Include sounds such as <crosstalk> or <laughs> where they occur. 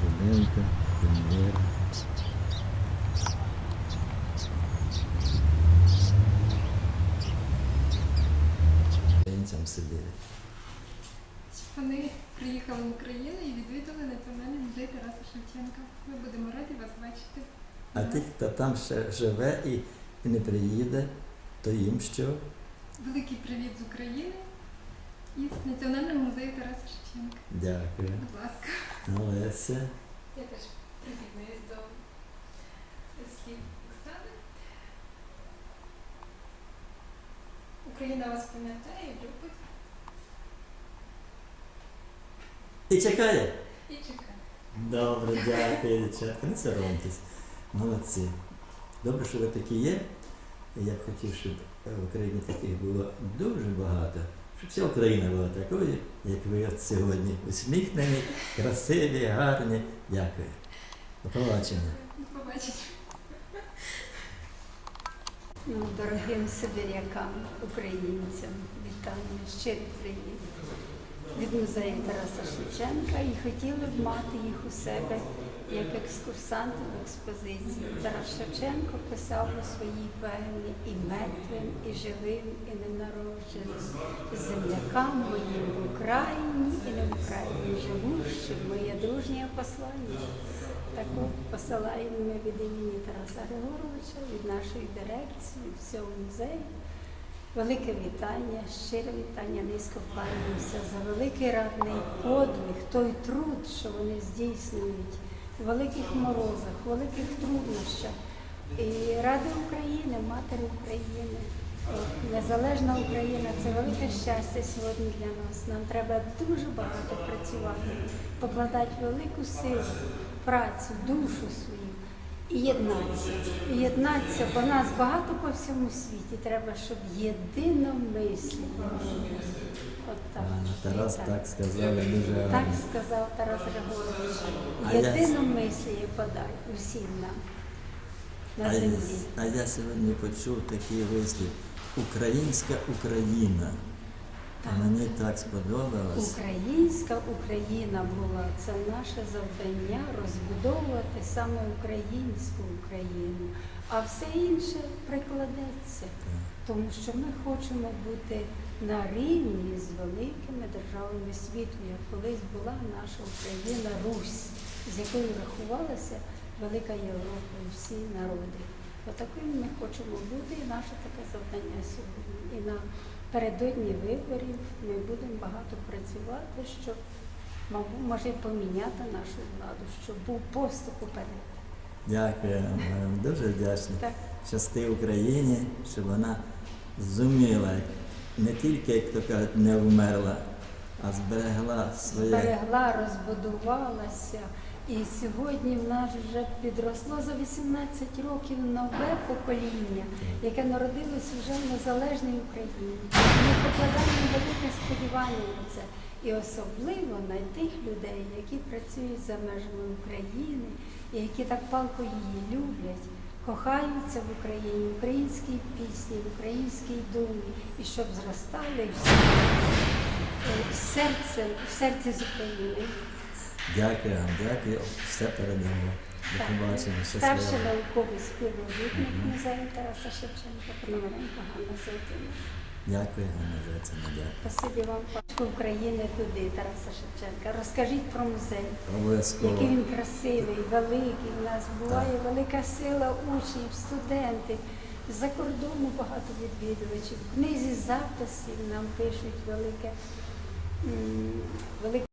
президента, прем'єра. Українцям сиділи. Вони приїхали в Україну і відвідали Національний музей Тараса Шевченка. Ми будемо раді вас бачити. А ті, хто там ще живе і, і не приїде, то їм що? Великий привіт з України із Національного музею Тараса Шевченка. Дякую. Будь ласка. Олеся. Я теж приєднуюсь до слів Оксани. Україна вас пам'ятає, любить І чекає? і чекає. Добре, <laughs> дякую, дівчатка. Не соромтесь. Молодці. Добре, що ви такі є. Я б хотів, щоб в Україні таких було дуже багато. Щоб вся Україна була такою, як ви от сьогодні. Усміхнені, красиві, гарні. Дякую. До побачення. До побачення. Ну, Дорогим сибирякам, українцям, вітання, щирий привіт від музею Тараса Шевченка і хотіли б мати їх у себе як екскурсанти в експозиції. Тарас Шевченко писав у своїй поемі і мертвим, і живим, і ненародженим, землякам моїм в Україні і не в Україні живущим, моє дружнє послання. Так от посилаємо ми від імені Тараса Григоровича, від нашої дирекції, всього музею. Велике вітання, щире вітання, низько кланяємося за великий радний подвиг, той труд, що вони здійснюють великих морозах, великих труднощах. І ради України, матері України, незалежна Україна це велике щастя сьогодні для нас. Нам треба дуже багато працювати, покладати велику силу, працю, душу свою і єднатися. І єднатися, бо нас багато по всьому світі. Треба, щоб єдиномислі. От так. Пане Тарас так сказав, я дуже Так сказав Тарас Григорович. Єдину я- мислію подай усім нам А на я, а я сьогодні почув такий вислів. Українська Україна. Так. Мені так сподобалось. Українська Україна була це наше завдання розбудовувати саме українську Україну, а все інше прикладеться, тому що ми хочемо бути на рівні з великими державами світу, як колись була наша Україна Русь, з якою рахувалася велика Європа і всі народи. Отаким ми хочемо бути, і наше таке завдання сьогодні. І на передодні виборів ми будемо багато працювати, щоб, мабуть, може поміняти нашу владу, щоб був поступ уперед. Дякую, дуже вдячний. Щасти Україні, щоб вона зуміла не тільки, як то кажуть, не вмерла, а зберегла своє. Зберегла, розбудувалася. І сьогодні в нас вже підросло за 18 років нове покоління, яке народилось вже в незалежній Україні. Ми покладаємо велике сподівання на це. І особливо на тих людей, які працюють за межами України, і які так палко її люблять, кохаються в Україні, українській пісні, українській думі, і щоб зростали всі е, серцем, в серці з України. Дякую вам, дякую. Все передамо. Так. побачення. Старший науковий співробітник музею Тараса Шевченка Пономаренко Ганна Золотина. Дякую, Ганна Зайцевна, дякую. Спасибі вам пачку України туди, Тараса Шевченка. Розкажіть про музей, Обов'язково. який він красивий, великий. У нас буває велика сила учнів, студентів. З-за кордону багато відвідувачів. В книзі записів нам пишуть велике, м, велике